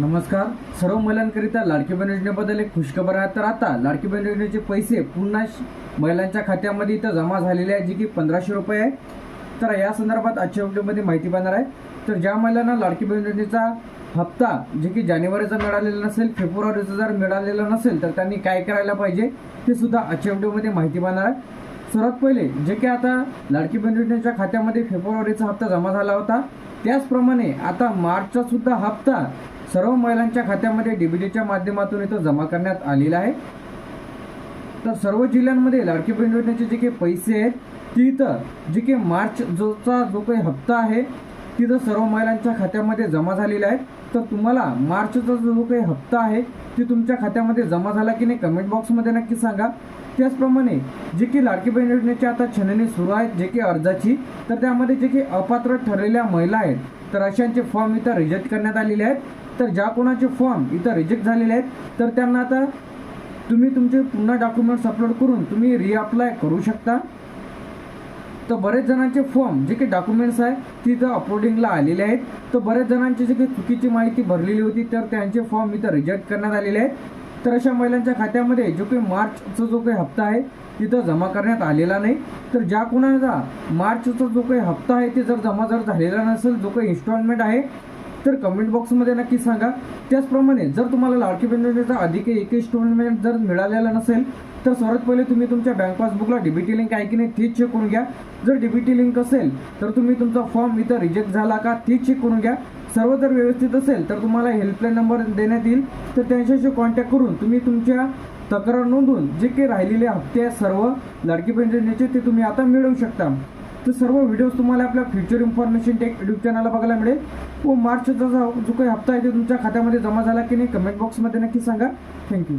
नमस्कार. सर्व महिलांकरिता लाडकी बहीण योजनेबद्दल एक खुशखबर आहे. तर आता लाडकी बहीण योजनेचे पैसे पुन्हा श- महिलांच्या खात्यामध्ये इथं जमा झालेले आहे जे की पंधराशे रुपये आहे. तर या संदर्भात आजच्या व्हिडिओमध्ये माहिती पाहणार आहे. तर ज्या महिलांना लाडकी बहीण योजनेचा हप्ता जे की जानेवारीचा मिळालेला नसेल फेब्रुवारीचा जर मिळालेला नसेल तर त्यांनी काय करायला पाहिजे ते सुद्धा आजच्या व्हिडिओमध्ये माहिती पाहणार आहे. सर्वात पहिले जे की आता लाडकी बहीण योजनेच्या खात्यामध्ये फेब्रुवारीचा हप्ता जमा झाला होता त्याचप्रमाणे आता मार्चचा सुद्धा हप्ता सर्व महिलांच्या खात्यामध्ये डीबीटीच्या माध्यमातून इथं जमा करण्यात आलेला आहे. तर सर्व जिल्ह्यांमध्ये लाडकी बहीण योजनेचे जे काही पैसे आहेत ती इथं जे काही मार्च जोचा जो काही हप्ता आहे तिथं सर्व महिलांच्या खात्यामध्ये जमा झालेला आहे तर तुम्हाला मार्चचा जो काही हप्ता आहे ती तुमच्या खात्यामध्ये जमा झाला की नाही कमेंट बॉक्समध्ये नक्की सांगा. त्याचप्रमाणे जे की लाडकी बहीण योजनेची आता छाननी सुरू आहेत जे की अर्जाची तर त्यामध्ये जे की अपात्र ठरलेल्या महिला आहेत तर अशांचे फॉर्म इथं रिजेक्ट करण्यात आलेले आहेत. तर ज्या कोणाचे फॉर्म इथं रिजेक्ट झालेले आहेत तर त्यांना आता तुम्ही तुमचे पुन्हा डॉक्युमेंट्स अपलोड करून तुम्ही रिअप्लाय करू शकता. तर बरेच जणांचे फॉर्म जे काही डॉक्युमेंट्स आहे तिथं अपलोडिंगला आलेले आहेत. तर बरेच जणांची जे काही चुकीची माहिती भरलेली होती तर त्यांचे फॉर्म इथं रिजेक्ट करण्यात आलेले आहेत. तर अशा महिलांच्या खात्यामध्ये जो काही मार्चचा जो काही हप्ता आहे तिथं जमा करण्यात आलेला नाही. तर ज्या कोणाचा मार्चचा जो काही हप्ता आहे ते जर जमा जर झालेला नसेल जो काही इन्स्टॉलमेंट आहे तर कमेंट बॉक्समध्ये नक्की सांगा. त्याचप्रमाणे जर तुम्हाला लाडकी बहीण योजनेचा अधिक एक इन्स्टॉलमेंट जर मिळालेला नसेल तर सर्वात पहिले तुम्ही तुमच्या बँक पासबुकला डीबीटी लिंक आहे की नाही ते चेक करून घ्या. जर डीबीटी लिंक असेल तर तुम्ही तुमचा फॉर्म इथं रिजेक्ट झाला का ते चेक करून घ्या. सर्व जर व्यवस्थित असेल तर तुम्हाला हेल्पलाईन नंबर देण्यात येईल. तर त्यांच्याशी कॉन्टॅक्ट करून तुम्ही तुमच्या तक्रार नोंदवून जे काही राहिलेले हप्ते आहेत सर्व लाडकी बहीण योजनेचे ते तुम्ही आता मिळवू शकता. तर सर्व व्हिडिओज तुम्हाला आपल्या फ्युचर इन्फॉर्मेशन टेक यूट्यूब चॅनलला बघायला मिळेल. व मार्चचा जो काही हप्ता आहे ते तुमच्या खात्यामध्ये जमा झाला की नाही कमेंट बॉक्समध्ये नक्की सांगा. थँक्यू